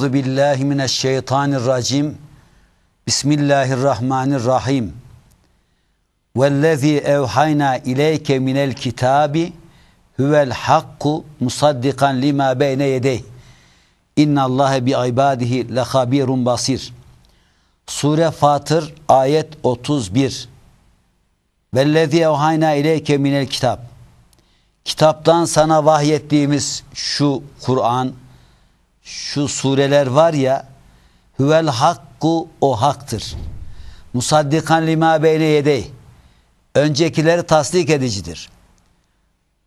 Euzu billahi mineşşeytanirracim. Bismillahirrahmanirrahim. Vellezî evhayna ileyke minel kitabi huvel hakku musaddikan lima beyne yedeyh. İnna Allahe bi ibadihi lehabirun basir. Sure Fatır ayet 31. Vellezî evhayna ileyke minel kitap. Kitaptan sana vahyettiğimiz şu Kur'an, şu sureler var ya, huvel hakku o haktır. Musaddikan lima beyne yedeyh. Öncekileri tasdik edicidir.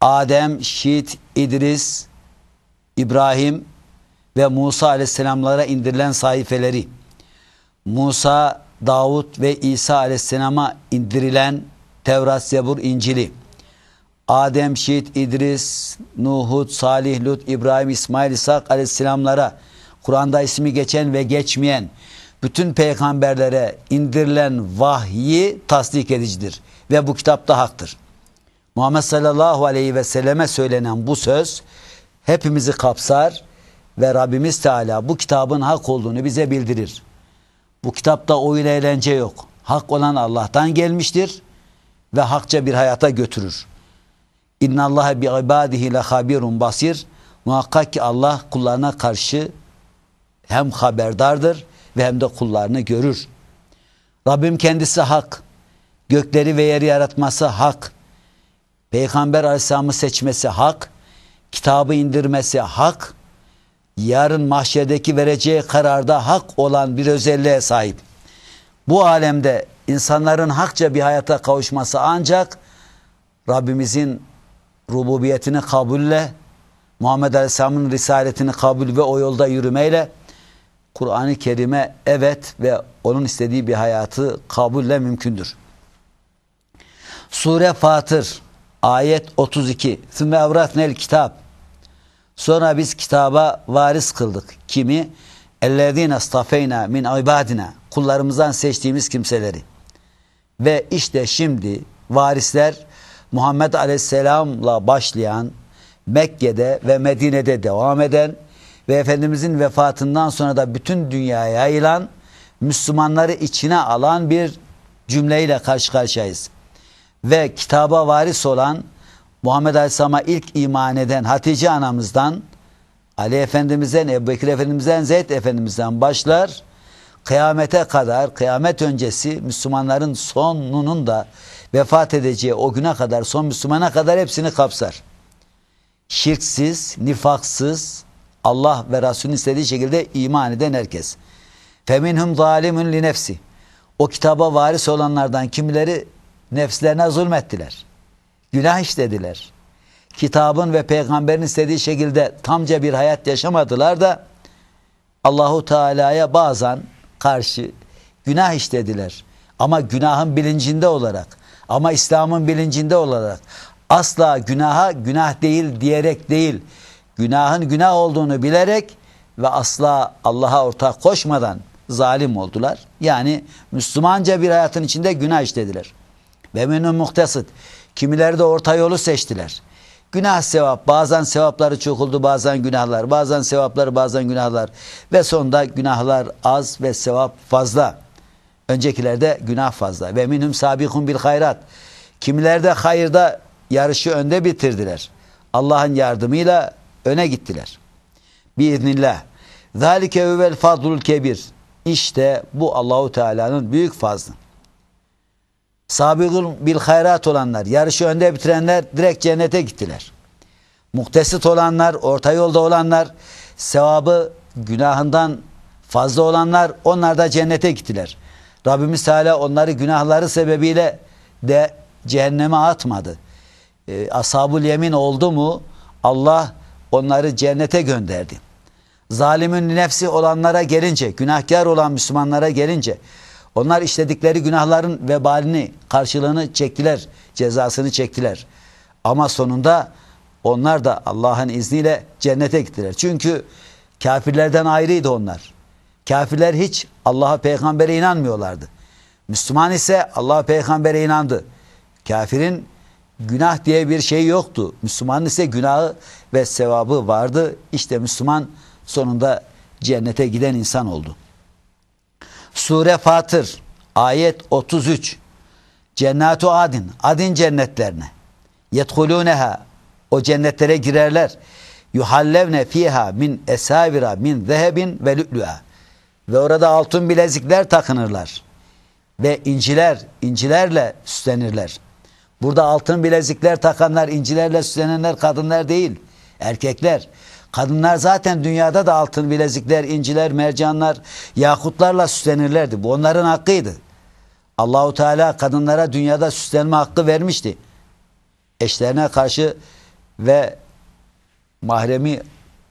Adem, Şit, İdris, İbrahim ve Musa aleyhisselamlara indirilen sayfeleri, Musa, Davut ve İsa aleyhisselama indirilen Tevrat, Zebur, İncil'i, Adem, Şit, İdris, Nuhud, Salih, Lut, İbrahim, İsmail, İshak aleyhisselamlara Kur'an'da ismi geçen ve geçmeyen bütün peygamberlere indirilen vahyi tasdik edicidir. Ve bu kitapta haktır. Muhammed sallallahu aleyhi ve selleme söylenen bu söz hepimizi kapsar ve Rabbimiz Teala bu kitabın hak olduğunu bize bildirir. Bu kitapta oyun eğlence yok. Hak olan Allah'tan gelmiştir ve hakça bir hayata götürür. İnna Allah bi ibadihi le habirun basir. Muhakkak ki Allah kullarına karşı hem haberdardır ve hem de kullarını görür. Rabbim kendisi hak. Gökleri ve yeri yaratması hak. Peygamber Aleyhisselam'ı seçmesi hak. Kitabı indirmesi hak. Yarın mahşerdeki vereceği kararda hak olan bir özelliğe sahip. Bu alemde insanların hakça bir hayata kavuşması ancak Rabbimizin rububiyetini kabulle, Muhammed Aleyhisselam'ın risaletini kabul ve o yolda yürümeyle Kur'an-ı Kerim'e evet ve onun istediği bir hayatı kabulle mümkündür. Sure Fatır ayet 32 Sümme evratnel kitap Sonra biz kitaba varis kıldık. Kimi? Ellezine stafeyna min ibadina kullarımızdan seçtiğimiz kimseleri. Ve işte şimdi varisler Muhammed Aleyhisselam'la başlayan Mekke'de ve Medine'de devam eden ve Efendimizin vefatından sonra da bütün dünyaya yayılan Müslümanları içine alan bir cümleyle karşı karşıyayız. Ve kitaba varis olan Muhammed Aleyhisselam'a ilk iman eden Hatice anamızdan Ali Efendimiz'den, Ebu Bekir Efendimiz'den, Zeyd Efendimiz'den başlar. Kıyamete kadar, kıyamet öncesi Müslümanların sonunun da vefat edeceği o güne kadar, son Müslümana kadar hepsini kapsar. Şirksiz, nifaksız, Allah ve Resulünün istediği şekilde iman eden herkes. Feminhum zalimun li nefsi. O kitaba varis olanlardan kimileri nefslerine zulmettiler. Günah işlediler. Kitabın ve peygamberin istediği şekilde tamca bir hayat yaşamadılar da Allahu Teala'ya bazen karşı günah işlediler. Ama günahın bilincinde olarak ama İslam'ın bilincinde olarak asla günaha günah değil diyerek değil günahın günah olduğunu bilerek ve asla Allah'a ortak koşmadan zalim oldular. Yani Müslümanca bir hayatın içinde günah işlediler. Ve minun muhtesıd. Kimileri de orta yolu seçtiler. Günah sevap. Bazen sevapları çok oldu bazen günahlar. Bazen sevapları bazen günahlar. Ve sonunda günahlar az ve sevap fazla. Öncekilerde günah fazla. Ve minhum sabikun bil hayrat. Kimileri de hayırda yarışı önde bitirdiler. Allah'ın yardımıyla öne gittiler. Biiznillah. Zalike evvel fadlul kebir. İşte bu Allahu Teala'nın büyük fazlı. Sabikul bil hayrat olanlar, yarışı önde bitirenler direkt cennete gittiler. Muhtesit olanlar, orta yolda olanlar, sevabı günahından fazla olanlar onlar da cennete gittiler. Rabbimiz Teala onları günahları sebebiyle de cehenneme atmadı. E, Ashab-ül yemin oldu mu Allah onları cennete gönderdi. Zalimin nefsi olanlara gelince, günahkar olan Müslümanlara gelince onlar işledikleri günahların vebalini, karşılığını çektiler, cezasını çektiler. Ama sonunda onlar da Allah'ın izniyle cennete gittiler. Çünkü kafirlerden ayrıydı onlar. Kafirler hiç Allah'a peygambere inanmıyorlardı. Müslüman ise Allah'a peygambere inandı. Kafirin günah diye bir şey yoktu. Müslüman ise günahı ve sevabı vardı. İşte Müslüman sonunda cennete giden insan oldu. Sure Fatır ayet 33 Cennatu adin adin cennetlerine yedhuluneha o cennetlere girerler yuhallevne fiha min esavira min zehebin ve lü'lü'a ve orada altın bilezikler takınırlar ve inciler incilerle süslenirler. Burada altın bilezikler takanlar, incilerle süslenenler kadınlar değil, erkekler. Kadınlar zaten dünyada da altın bilezikler, inciler, mercanlar, yakutlarla süslenirlerdi. Bu onların hakkıydı. Allahu Teala kadınlara dünyada süslenme hakkı vermişti. Eşlerine karşı ve mahremi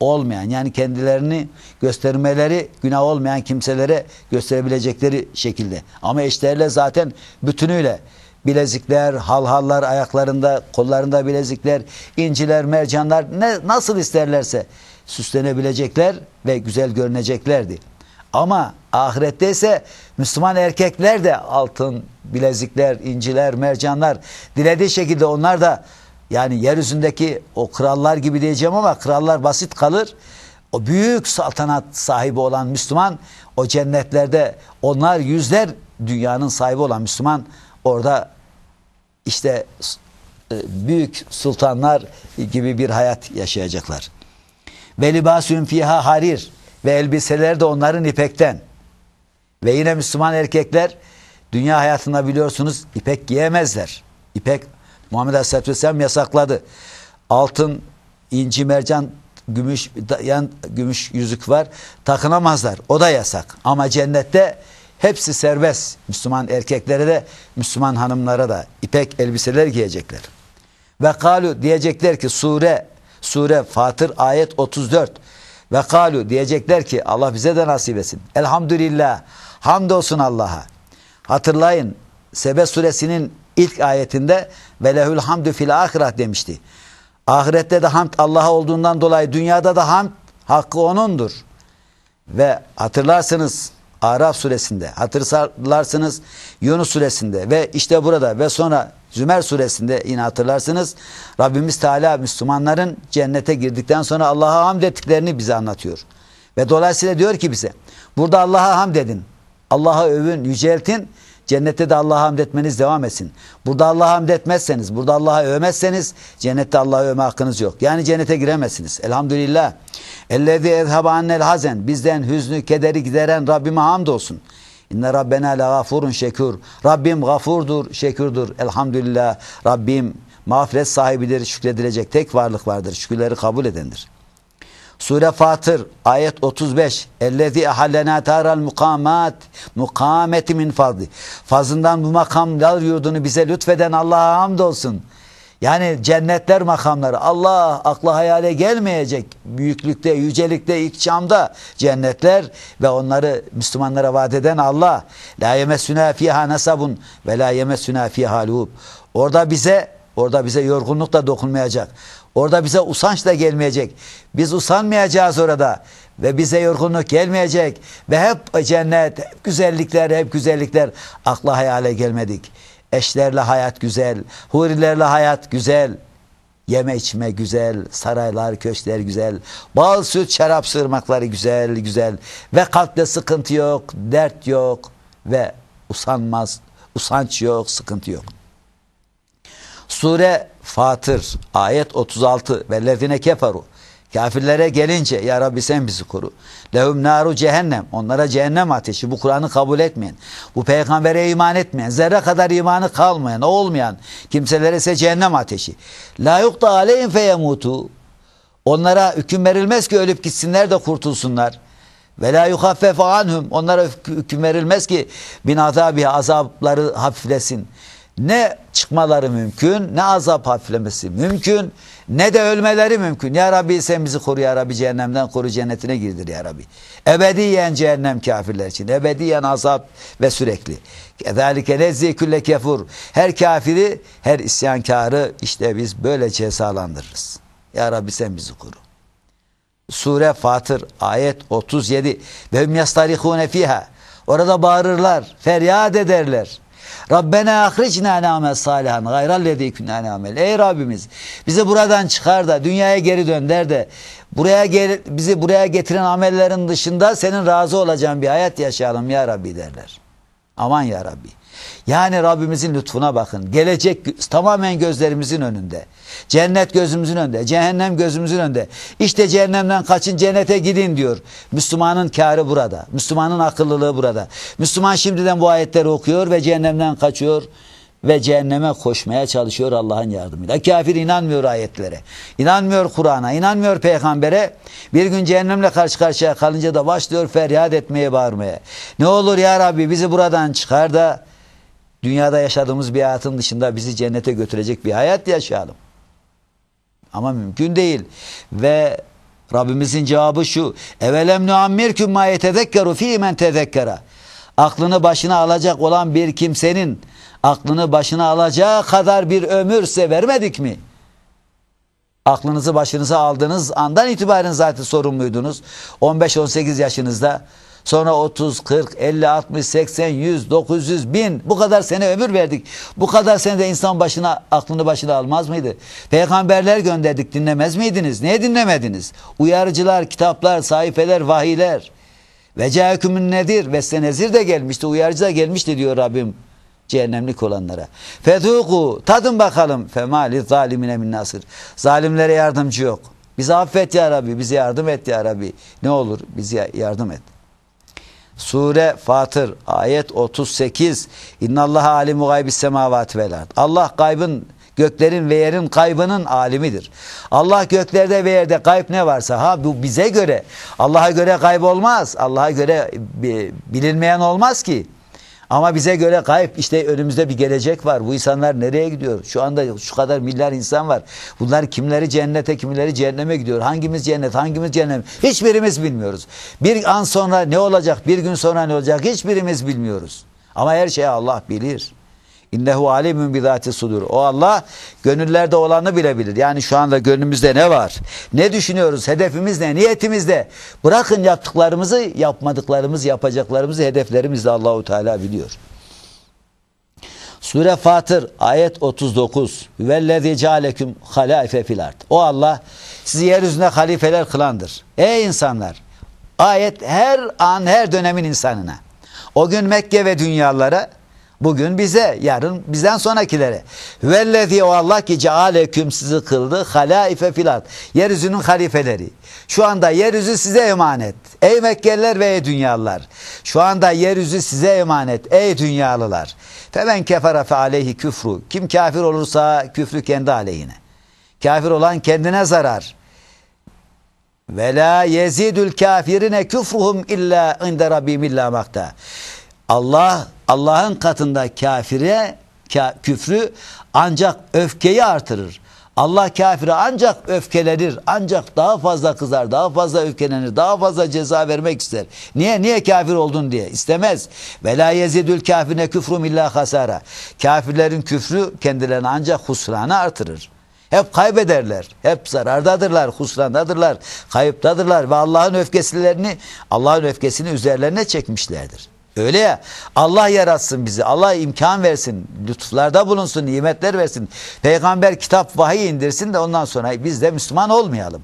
olmayan yani kendilerini göstermeleri günah olmayan kimselere gösterebilecekleri şekilde. Ama eşlerle zaten bütünüyle bilezikler, halhallar ayaklarında, kollarında bilezikler, inciler, mercanlar ne nasıl isterlerse süslenebilecekler ve güzel görüneceklerdi. Ama ahirette ise Müslüman erkekler de altın, bilezikler, inciler, mercanlar dilediği şekilde onlar da yani yeryüzündeki o krallar gibi diyeceğim ama krallar basit kalır. O büyük saltanat sahibi olan Müslüman o cennetlerde onlar yüzler dünyanın sahibi olan Müslüman orada işte e, büyük sultanlar gibi bir hayat yaşayacaklar. Ve libasün fiha harir ve elbiseler de onların ipekten. Ve yine Müslüman erkekler dünya hayatında biliyorsunuz ipek giyemezler. İpek Muhammed Aleyhisselatü Vesselam yasakladı. Altın, inci, mercan, gümüş, yan gümüş yüzük var. Takınamazlar. O da yasak. Ama cennette hepsi serbest. Müslüman erkeklere de Müslüman hanımlara da ipek elbiseler giyecekler. Ve kalu diyecekler ki sure sure Fatır ayet 34 ve kalu diyecekler ki Allah bize de nasip etsin. Elhamdülillah. Hamdolsun Allah'a. Hatırlayın Sebe suresinin ilk ayetinde ve lehül hamdü fil ahiret demişti. Ahirette de hamd Allah'a olduğundan dolayı dünyada da hamd hakkı O'nundur. Ve hatırlarsınız Araf suresinde, hatırlarsınız Yunus suresinde ve işte burada ve sonra Zümer suresinde yine hatırlarsınız Rabbimiz Teala Müslümanların cennete girdikten sonra Allah'a hamd ettiklerini bize anlatıyor. Ve dolayısıyla diyor ki bize burada Allah'a hamd edin. Allah'a övün, yüceltin Cennette de Allah'a hamd etmeniz devam etsin. Burada Allah'a hamd etmezseniz, burada Allah'a övmezseniz cennette Allah'a övme hakkınız yok. Yani cennete giremezsiniz. Elhamdülillah. Ellezî ezhebe annel hazen. Bizden hüznü, kederi gideren Rabbime hamdolsun. İnne Rabbena la gafurun şekur. Rabbim gafurdur, şekürdür. Elhamdülillah. Rabbim mağfiret sahibidir, şükredilecek tek varlık vardır. Şükürleri kabul edendir. Sure Fatır ayet 35 Ellezî ehallena taral mukamat mukameti min fazli fazından bu makamlar yurdunu bize lütfeden Allah'a hamdolsun. Yani cennetler makamları Allah akla hayale gelmeyecek büyüklükte, yücelikte, ikçamda cennetler ve onları Müslümanlara vaat eden Allah. La yemessuna fiha nasabun ve la yemessuna fiha luhub. Orada bize orada bize yorgunluk da dokunmayacak. Orada bize usanç da gelmeyecek. Biz usanmayacağız orada. Ve bize yorgunluk gelmeyecek. Ve hep cennet, hep güzellikler, hep güzellikler. Akla hayale gelmedik. Eşlerle hayat güzel. Hurilerle hayat güzel. Yeme içme güzel, saraylar, köşkler güzel, bal, süt, şarap sığırmakları güzel, güzel ve kalpte sıkıntı yok, dert yok ve usanmaz, usanç yok, sıkıntı yok. Sure Fatır ayet 36 ve lezine keferu. Kafirlere gelince ya Rabbi sen bizi koru. Lehum naru cehennem. Onlara cehennem ateşi. Bu Kur'an'ı kabul etmeyen bu peygambere iman etmeyen zerre kadar imanı kalmayan olmayan kimselere ise cehennem ateşi. La yukta aleyhim feyemutu onlara hüküm verilmez ki ölüp gitsinler de kurtulsunlar. Ve la yuhaffefu anhum. Onlara hüküm verilmez ki bin azabi azapları hafiflesin ne çıkmaları mümkün, ne azap hafiflemesi mümkün, ne de ölmeleri mümkün. Ya Rabbi sen bizi koru ya Rabbi cehennemden koru cennetine girdir ya Rabbi. Ebediyen cehennem kafirler için. Ebediyen azap ve sürekli. Kezalike nezzi külle kefur. Her kafiri, her isyankarı işte biz böyle cezalandırırız. Ya Rabbi sen bizi koru. Sure Fatır ayet 37 ve yastarihune fiha. Orada bağırırlar, feryat ederler. Rabbena ahricna na'mel salihan gayrallezî kunna na'mel. Ey Rabbimiz bizi buradan çıkar da dünyaya geri dönder de buraya gel, bizi buraya getiren amellerin dışında senin razı olacağın bir hayat yaşayalım ya Rabbi derler. Aman ya Rabbi. Yani Rabbimizin lütfuna bakın. Gelecek tamamen gözlerimizin önünde. Cennet gözümüzün önünde. Cehennem gözümüzün önünde. İşte cehennemden kaçın cennete gidin diyor. Müslümanın kârı burada. Müslümanın akıllılığı burada. Müslüman şimdiden bu ayetleri okuyor ve cehennemden kaçıyor ve cehenneme koşmaya çalışıyor Allah'ın yardımıyla. Kafir inanmıyor ayetlere. İnanmıyor Kur'an'a, inanmıyor peygambere. Bir gün cehennemle karşı karşıya kalınca da başlıyor feryat etmeye, bağırmaya. Ne olur ya Rabbi bizi buradan çıkar da dünyada yaşadığımız bir hayatın dışında bizi cennete götürecek bir hayat yaşayalım. Ama mümkün değil. Ve Rabbimizin cevabı şu. Evelem nuammirküm ma yetezekkeru fî men tezekkera. Aklını başına alacak olan bir kimsenin aklını başına alacağı kadar bir ömür size vermedik mi? Aklınızı başınıza aldığınız andan itibaren zaten sorumluydunuz. 15-18 yaşınızda Sonra 30, 40, 50, 60, 80, 100, 900, 1000 bu kadar sene ömür verdik. Bu kadar sene de insan başına aklını başına almaz mıydı? Peygamberler gönderdik dinlemez miydiniz? Niye dinlemediniz? Uyarıcılar, kitaplar, sayfeler, vahiyler. Ve cehekümün nedir? Ve senezir de gelmişti. Uyarıcı da gelmişti diyor Rabbim cehennemlik olanlara. Fedûku tadın bakalım. Femali zalimine min nasır. Zalimlere yardımcı yok. Bizi affet ya Rabbi. Bize yardım et ya Rabbi. Ne olur bize yardım et. Sure Fatır ayet 38 İnnallaha alimu gaybis semavati vel. Allah gaybın göklerin ve yerin kaybının alimidir. Allah göklerde ve yerde gayb ne varsa ha bu bize göre Allah'a göre gayb olmaz. Allah'a göre bilinmeyen olmaz ki. Ama bize göre kayıp işte önümüzde bir gelecek var. Bu insanlar nereye gidiyor? Şu anda şu kadar milyar insan var. Bunlar kimleri cennete, kimleri cehenneme gidiyor. Hangimiz cennet, hangimiz cehennem? Hiçbirimiz bilmiyoruz. Bir an sonra ne olacak, bir gün sonra ne olacak hiçbirimiz bilmiyoruz. Ama her şeyi Allah bilir. İnnehu alimun bizati sudur. O Allah gönüllerde olanı bilebilir. Yani şu anda gönlümüzde ne var? Ne düşünüyoruz? Hedefimiz ne? Niyetimiz ne? Bırakın yaptıklarımızı, yapmadıklarımızı, yapacaklarımızı, hedeflerimizi Allahu Teala biliyor. Sure Fatır ayet 39. Vellezî cealeküm halâife fil ard. O Allah sizi yeryüzünde halifeler kılandır. Ey insanlar! Ayet her an her dönemin insanına. O gün Mekke ve dünyalara Bugün bize, yarın bizden sonrakilere. Vellezi o Allah ki cealeküm sizi kıldı halaife filat. Yeryüzünün halifeleri. Şu anda yeryüzü size emanet. Ey Mekkeliler ve ey dünyalılar. Şu anda yeryüzü size emanet. Ey dünyalılar. Femen kefere fe aleyhi küfru. Kim kafir olursa küfrü kendi aleyhine. Kafir olan kendine zarar. Ve la yezidül kafirine küfruhum illa inde rabbim illa makta. Allah Allah'ın katında kafire küfrü ancak öfkeyi artırır. Allah kafire ancak öfkelenir, ancak daha fazla kızar, daha fazla öfkelenir, daha fazla ceza vermek ister. Niye? Niye kafir oldun diye. istemez. Ve la yezidül kafirine küfrum illa hasara. Kafirlerin küfrü kendilerine ancak husranı artırır. Hep kaybederler. Hep zarardadırlar, husrandadırlar, kayıptadırlar ve Allah'ın öfkesilerini, Allah'ın öfkesini üzerlerine çekmişlerdir. Öyle ya Allah yaratsın bizi. Allah imkan versin. Lütuflarda bulunsun. Nimetler versin. Peygamber kitap vahiy indirsin de ondan sonra biz de Müslüman olmayalım.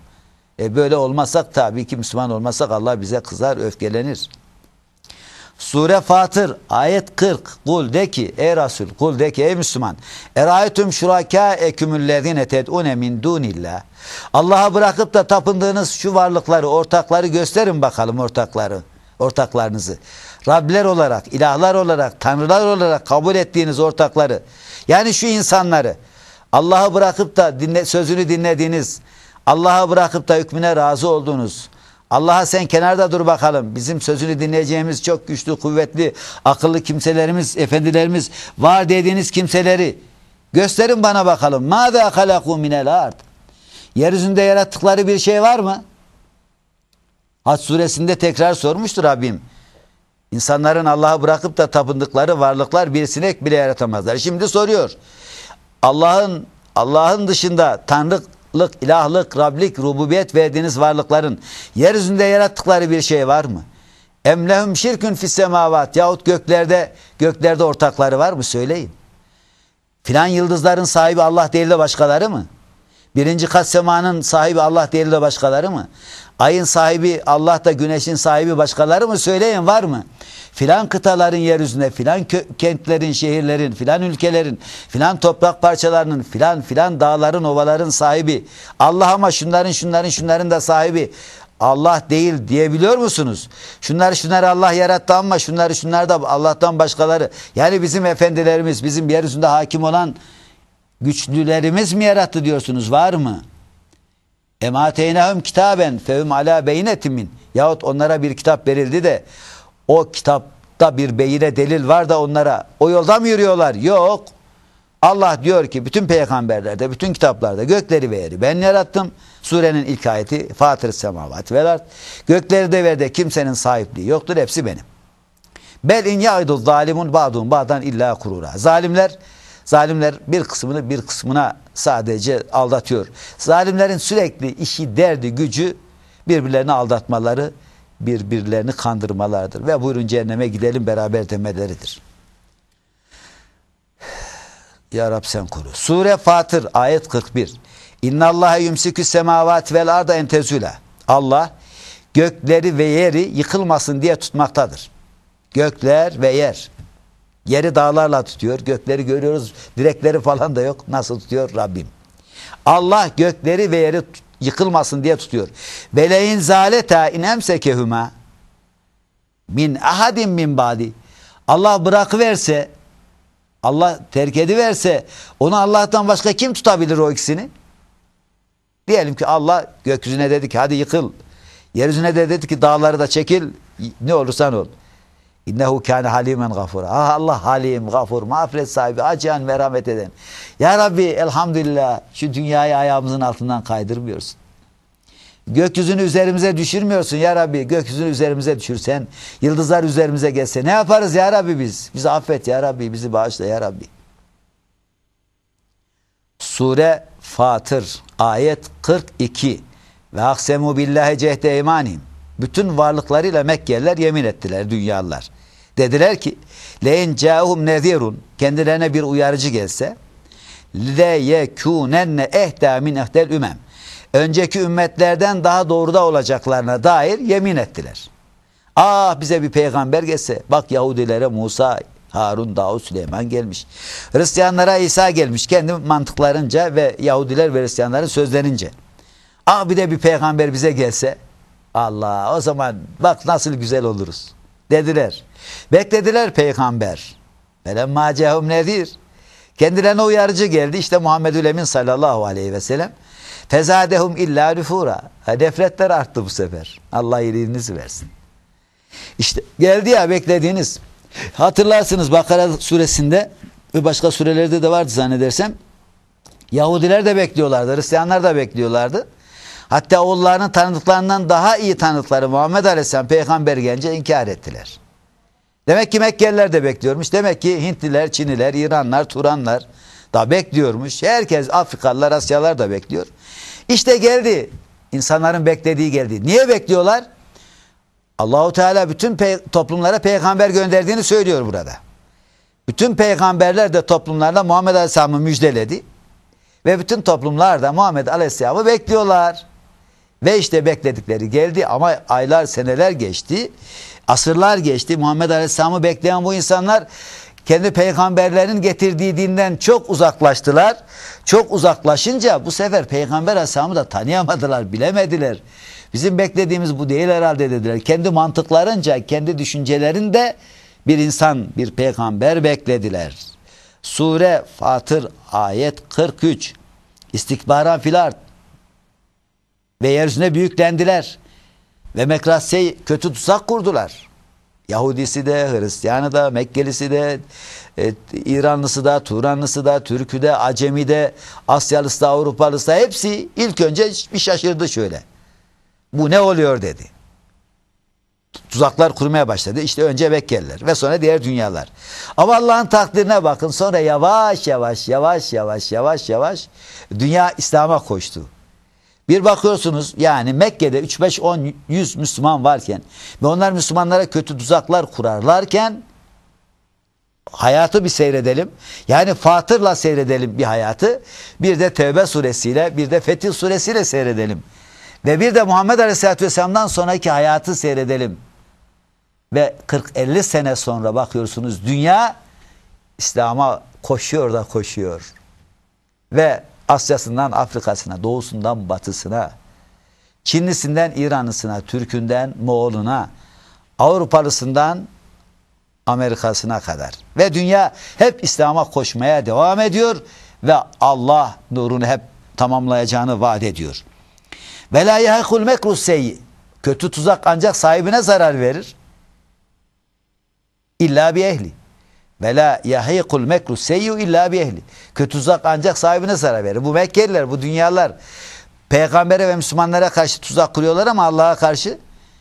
E böyle olmazsak tabii ki Müslüman olmazsak Allah bize kızar, öfkelenir. Sure Fatır ayet 40 kul de ki ey Resul kul de ki ey Müslüman erayetüm şuraka ekümüllezine ted'une min dunillah Allah'a bırakıp da tapındığınız şu varlıkları ortakları gösterin bakalım ortakları ortaklarınızı Rabler olarak, ilahlar olarak, tanrılar olarak kabul ettiğiniz ortakları yani şu insanları Allah'ı bırakıp da dinle, sözünü dinlediğiniz, Allah'a bırakıp da hükmüne razı olduğunuz, Allah'a sen kenarda dur bakalım. Bizim sözünü dinleyeceğimiz çok güçlü, kuvvetli, akıllı kimselerimiz, efendilerimiz var dediğiniz kimseleri gösterin bana bakalım. Mâzâ halakû minel ard. Yeryüzünde yarattıkları bir şey var mı? Haç suresinde tekrar sormuştur Rabbim. İnsanların Allah'ı bırakıp da tapındıkları varlıklar bir sinek bile yaratamazlar. Şimdi soruyor. Allah'ın Allah'ın dışında tanrılık, ilahlık, rablik, rububiyet verdiğiniz varlıkların yeryüzünde yarattıkları bir şey var mı? Em lehum şirkün fis semavat yahut göklerde göklerde ortakları var mı söyleyin. Filan yıldızların sahibi Allah değil de başkaları mı? Birinci kat semanın sahibi Allah değil de başkaları mı? Ayın sahibi Allah da güneşin sahibi başkaları mı? Söyleyin var mı? Filan kıtaların yeryüzünde, filan kentlerin, şehirlerin, filan ülkelerin, filan toprak parçalarının, filan filan dağların, ovaların sahibi. Allah ama şunların, şunların, şunların da sahibi. Allah değil diyebiliyor musunuz? Şunları şunları Allah yarattı ama şunları şunlar da Allah'tan başkaları. Yani bizim efendilerimiz, bizim yeryüzünde hakim olan güçlülerimiz mi yarattı diyorsunuz? Var mı? Emateynehum kitaben fehum ala beyinetimin. Yahut onlara bir kitap verildi de o kitapta bir beyine delil var da onlara o yolda mı yürüyorlar? Yok. Allah diyor ki bütün peygamberlerde, bütün kitaplarda gökleri ve yeri ben yarattım. Surenin ilk ayeti Fatır semavat vel ard. Gökleri de ve de kimsenin sahipliği yoktur. Hepsi benim. Bel in yaidu zalimun ba'dun ba'dan illa kurura. Zalimler zalimler bir kısmını bir kısmına sadece aldatıyor. Zalimlerin sürekli işi, derdi, gücü birbirlerini aldatmaları, birbirlerini kandırmalardır. Ve buyurun cehenneme gidelim beraber demeleridir. Ya Rab sen koru. Sure Fatır ayet 41. İnna Allaha yumsikü semavat vel arda entezüle. Allah gökleri ve yeri yıkılmasın diye tutmaktadır. Gökler ve yer. Yeri dağlarla tutuyor. Gökleri görüyoruz. Direkleri falan da yok. Nasıl tutuyor Rabbim? Allah gökleri ve yeri yıkılmasın diye tutuyor. Beleyin zaleta inemsekehuma min ahadin min badi. Allah bırakıverse Allah terk ediverse onu Allah'tan başka kim tutabilir o ikisini? Diyelim ki Allah gökyüzüne dedi ki hadi yıkıl. Yeryüzüne de dedi ki dağları da çekil. Ne olursan ol. İnnehu kâne halimen gafura. Ah Allah halim, gafur, mağfiret sahibi, acıyan, merhamet eden. Ya Rabbi elhamdülillah şu dünyayı ayağımızın altından kaydırmıyorsun. Gökyüzünü üzerimize düşürmüyorsun ya Rabbi. Gökyüzünü üzerimize düşürsen, yıldızlar üzerimize gelse ne yaparız ya Rabbi biz? Bizi affet ya Rabbi, bizi bağışla ya Rabbi. Sure Fatır ayet 42 ve aksemu billahi cehde imanim. Bütün varlıklarıyla Mekkeliler yemin ettiler dünyalılar. Dediler ki leyn cahum nezirun kendilerine bir uyarıcı gelse yekunenne ehda min ehdel ümem önceki ümmetlerden daha doğruda olacaklarına dair yemin ettiler. Ah bize bir peygamber gelse bak Yahudilere Musa Harun, Davud, Süleyman gelmiş. Hristiyanlara İsa gelmiş kendi mantıklarınca ve Yahudiler ve Hristiyanların sözlerince. Ah bir de bir peygamber bize gelse Allah o zaman bak nasıl güzel oluruz dediler. Beklediler peygamber. Felemma cehum nedir? Kendilerine uyarıcı geldi. İşte Muhammedül Emin sallallahu aleyhi ve sellem. Fezadehum illa nüfura. Nefretler arttı bu sefer. Allah iyiliğinizi versin. İşte geldi ya beklediğiniz. Hatırlarsınız Bakara suresinde ve başka surelerde de vardı zannedersem. Yahudiler de bekliyorlardı. Hristiyanlar da bekliyorlardı. Hatta oğullarının tanıdıklarından daha iyi tanıdıkları Muhammed Aleyhisselam peygamber gelince inkar ettiler. Demek ki Mekkeliler de bekliyormuş. Demek ki Hintliler, Çiniler, İranlar, Turanlar da bekliyormuş. Herkes Afrikalılar, Asyalılar da bekliyor. İşte geldi. İnsanların beklediği geldi. Niye bekliyorlar? Allahu Teala bütün pe toplumlara peygamber gönderdiğini söylüyor burada. Bütün peygamberler de toplumlarda Muhammed Aleyhisselam'ı müjdeledi. Ve bütün toplumlar da Muhammed Aleyhisselam'ı bekliyorlar. Ve işte bekledikleri geldi ama aylar seneler geçti. Asırlar geçti. Muhammed Aleyhisselam'ı bekleyen bu insanlar kendi peygamberlerin getirdiği dinden çok uzaklaştılar. Çok uzaklaşınca bu sefer peygamber Aleyhisselam'ı da tanıyamadılar, bilemediler. Bizim beklediğimiz bu değil herhalde dediler. Kendi mantıklarınca, kendi düşüncelerinde bir insan, bir peygamber beklediler. Sure Fatır ayet 43. İstikbaran filart ve yeryüzüne büyüklendiler. Ve Mekrasey kötü tuzak kurdular. Yahudisi de, Hristiyanı da, Mekkelisi de, e, İranlısı da, Turanlısı da, Türkü de, Acemi de, Asyalısı da, Avrupalısı da hepsi ilk önce bir şaşırdı şöyle. Bu ne oluyor dedi. Tuzaklar kurmaya başladı. İşte önce Mekkeliler ve sonra diğer dünyalar. Ama Allah'ın takdirine bakın sonra yavaş yavaş yavaş yavaş yavaş yavaş dünya İslam'a koştu. Bir bakıyorsunuz yani Mekke'de 3 5 10 100 Müslüman varken ve onlar Müslümanlara kötü tuzaklar kurarlarken hayatı bir seyredelim. Yani Fatır'la seyredelim bir hayatı. Bir de Tevbe suresiyle, bir de Fetih suresiyle seyredelim. Ve bir de Muhammed Aleyhisselatü Vesselam'dan sonraki hayatı seyredelim. Ve 40-50 sene sonra bakıyorsunuz dünya İslam'a koşuyor da koşuyor. Ve Asya'sından Afrika'sına, doğusundan batısına, Çinlisinden İranlısına, Türk'ünden Moğol'una, Avrupalısından Amerika'sına kadar. Ve dünya hep İslam'a koşmaya devam ediyor ve Allah nurunu hep tamamlayacağını vaat ediyor. Ve la mekru Kötü tuzak ancak sahibine zarar verir. İlla bi ehli. Ve la yahikul mekru seyyu illa bi ehli. Kötü tuzak ancak sahibine zarar verir. Bu Mekkeliler, bu dünyalar peygambere ve Müslümanlara karşı tuzak kuruyorlar ama Allah'a karşı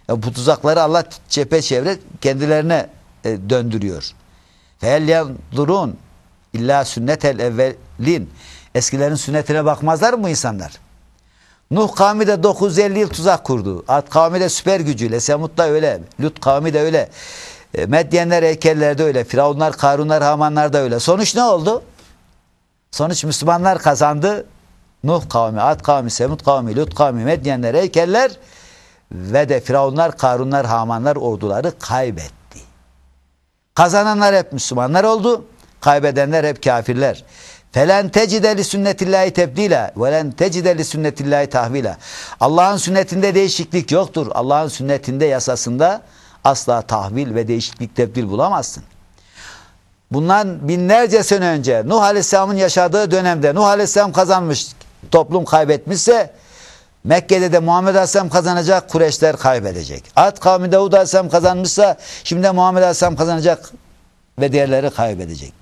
e, bu tuzakları Allah çepeçevre kendilerine e, döndürüyor. Fel durun illa sünnetel evvelin. Eskilerin sünnetine bakmazlar mı insanlar? Nuh kavmi de 950 yıl tuzak kurdu. Ad kavmi de süper gücüyle. Semut da öyle. Lut kavmi de öyle. E, Medyenler, heykeller de öyle. Firavunlar, Karunlar, Hamanlar da öyle. Sonuç ne oldu? Sonuç Müslümanlar kazandı. Nuh kavmi, Ad kavmi, Semut kavmi, Lut kavmi, Medyenler, heykeller ve de Firavunlar, Karunlar, Hamanlar orduları kaybetti. Kazananlar hep Müslümanlar oldu. Kaybedenler hep kafirler. Felen tecide li sünnetillahi tebdila ve len tecide sünnetillahi tahvila. Allah'ın sünnetinde değişiklik yoktur. Allah'ın sünnetinde yasasında asla tahvil ve değişiklik tebdil bulamazsın. Bundan binlerce sene önce Nuh Aleyhisselam'ın yaşadığı dönemde Nuh Aleyhisselam kazanmış, toplum kaybetmişse Mekke'de de Muhammed Aleyhisselam kazanacak, Kureşler kaybedecek. Ad kavmi Davud Aleyhisselam kazanmışsa şimdi Muhammed Aleyhisselam kazanacak ve diğerleri kaybedecek.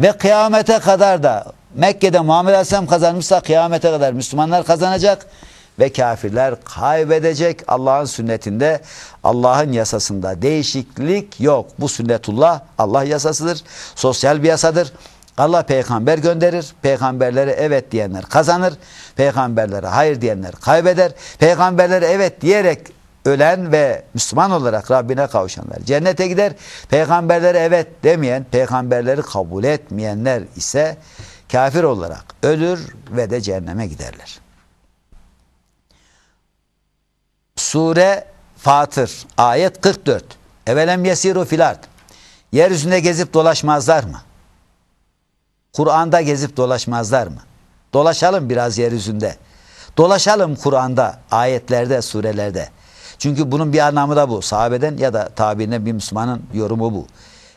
Ve kıyamete kadar da Mekke'de Muhammed Aleyhisselam kazanmışsa kıyamete kadar Müslümanlar kazanacak ve kafirler kaybedecek. Allah'ın sünnetinde, Allah'ın yasasında değişiklik yok. Bu sünnetullah Allah yasasıdır. Sosyal bir yasadır. Allah peygamber gönderir. Peygamberlere evet diyenler kazanır. Peygamberlere hayır diyenler kaybeder. Peygamberlere evet diyerek ölen ve Müslüman olarak Rabbine kavuşanlar cennete gider. Peygamberlere evet demeyen, peygamberleri kabul etmeyenler ise kafir olarak ölür ve de cehenneme giderler. Sure Fatır ayet 44. Evelem yesiru filard. Yeryüzünde gezip dolaşmazlar mı? Kur'an'da gezip dolaşmazlar mı? Dolaşalım biraz yeryüzünde. Dolaşalım Kur'an'da, ayetlerde, surelerde. Çünkü bunun bir anlamı da bu. Sahabeden ya da tabiinden bir Müslümanın yorumu bu.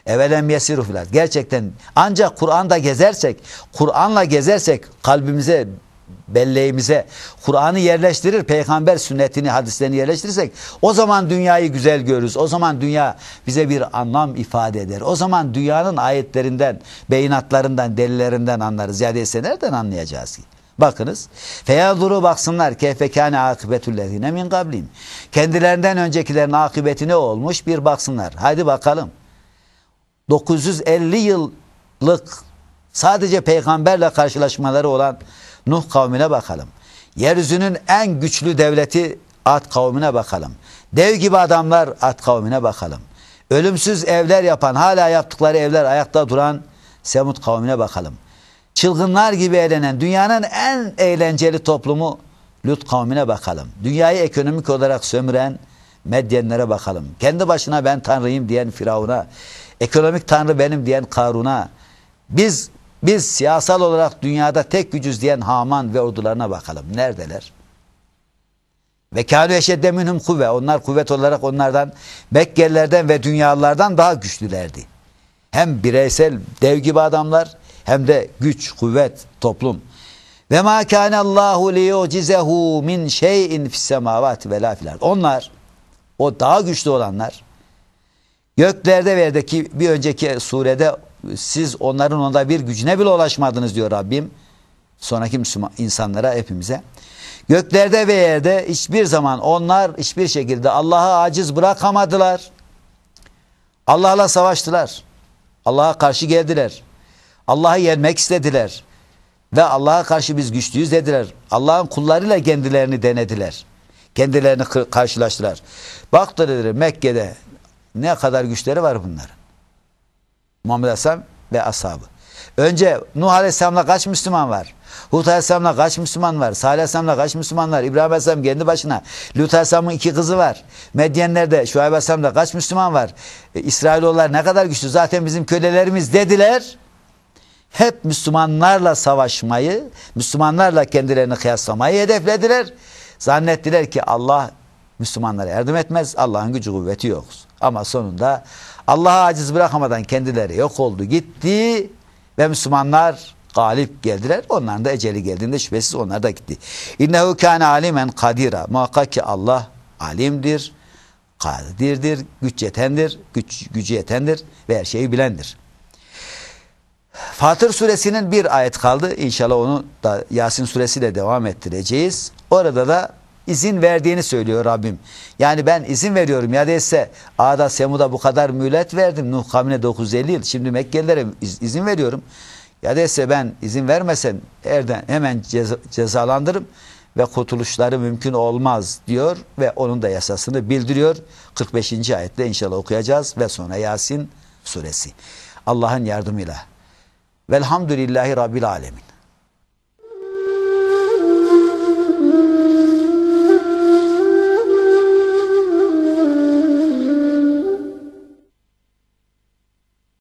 Evelem yesiru filan. Gerçekten ancak Kur'an'da gezersek, Kur'an'la gezersek kalbimize belleğimize Kur'an'ı yerleştirir, peygamber sünnetini, hadislerini yerleştirirsek o zaman dünyayı güzel görürüz. O zaman dünya bize bir anlam ifade eder. O zaman dünyanın ayetlerinden, beyinatlarından, delillerinden anlarız. Ya değilse nereden anlayacağız ki? Bakınız. Feyaduru baksınlar keyfekâne akıbetüllezine min gablim. Kendilerinden öncekilerin akıbeti ne olmuş bir baksınlar. Haydi bakalım. 950 yıllık sadece peygamberle karşılaşmaları olan Nuh kavmine bakalım. Yeryüzünün en güçlü devleti Ad kavmine bakalım. Dev gibi adamlar Ad kavmine bakalım. Ölümsüz evler yapan, hala yaptıkları evler ayakta duran Semud kavmine bakalım. Çılgınlar gibi eğlenen, dünyanın en eğlenceli toplumu Lut kavmine bakalım. Dünyayı ekonomik olarak sömüren Medyenlere bakalım. Kendi başına ben tanrıyım diyen Firavun'a, ekonomik tanrı benim diyen Karun'a, biz biz siyasal olarak dünyada tek gücüz diyen Haman ve ordularına bakalım. Neredeler? Ve kâlu eşedde minhum kuvve. Onlar kuvvet olarak onlardan Mekkelilerden ve dünyalardan daha güçlülerdi. Hem bireysel dev gibi adamlar hem de güç, kuvvet, toplum. Ve ma kana Allahu liyucizehu min şey'in fis semavati ve la. Onlar o daha güçlü olanlar göklerde ve bir önceki surede siz onların onda bir gücüne bile ulaşmadınız diyor Rabbim. Sonraki Müslüman insanlara hepimize. Göklerde ve yerde hiçbir zaman onlar hiçbir şekilde Allah'a aciz bırakamadılar. Allah'la savaştılar. Allah'a karşı geldiler. Allah'ı yenmek istediler. Ve Allah'a karşı biz güçlüyüz dediler. Allah'ın kullarıyla kendilerini denediler. Kendilerini karşılaştılar. Baktı dediler Mekke'de ne kadar güçleri var bunların. Muhammed Aleyhisselam ve ashabı. Önce Nuh Aleyhisselam'la kaç Müslüman var? Hud Aleyhisselam'la kaç Müslüman var? Salih Aleyhisselam'la kaç Müslüman var? İbrahim Aleyhisselam kendi başına. Lut Aleyhisselam'ın iki kızı var. Medyenler'de Şuayb Aleyhisselam'da kaç Müslüman var? E, İsrailoğullar ne kadar güçlü? Zaten bizim kölelerimiz dediler. Hep Müslümanlarla savaşmayı, Müslümanlarla kendilerini kıyaslamayı hedeflediler. Zannettiler ki Allah Müslümanlara yardım etmez. Allah'ın gücü kuvveti yok. Ama sonunda Allah'a aciz bırakamadan kendileri yok oldu gitti ve Müslümanlar galip geldiler. Onların da eceli geldiğinde şüphesiz onlar da gitti. İnnehu kâne alimen kadira. Muhakkak ki Allah alimdir, kadirdir, güç yetendir, güç, gücü yetendir ve her şeyi bilendir. Fatır suresinin bir ayet kaldı. İnşallah onu da Yasin suresiyle devam ettireceğiz. Orada da izin verdiğini söylüyor Rabbim. Yani ben izin veriyorum ya değilse Ağda Semud'a bu kadar mühlet verdim. Nuh kavmine 950 yıl. Şimdi Mekkelilere iz- izin veriyorum. Ya değilse ben izin vermesen erden hemen ceza, cezalandırırım ve kurtuluşları mümkün olmaz diyor ve onun da yasasını bildiriyor. 45. ayette inşallah okuyacağız ve sonra Yasin suresi. Allah'ın yardımıyla. Velhamdülillahi Rabbil Alemin.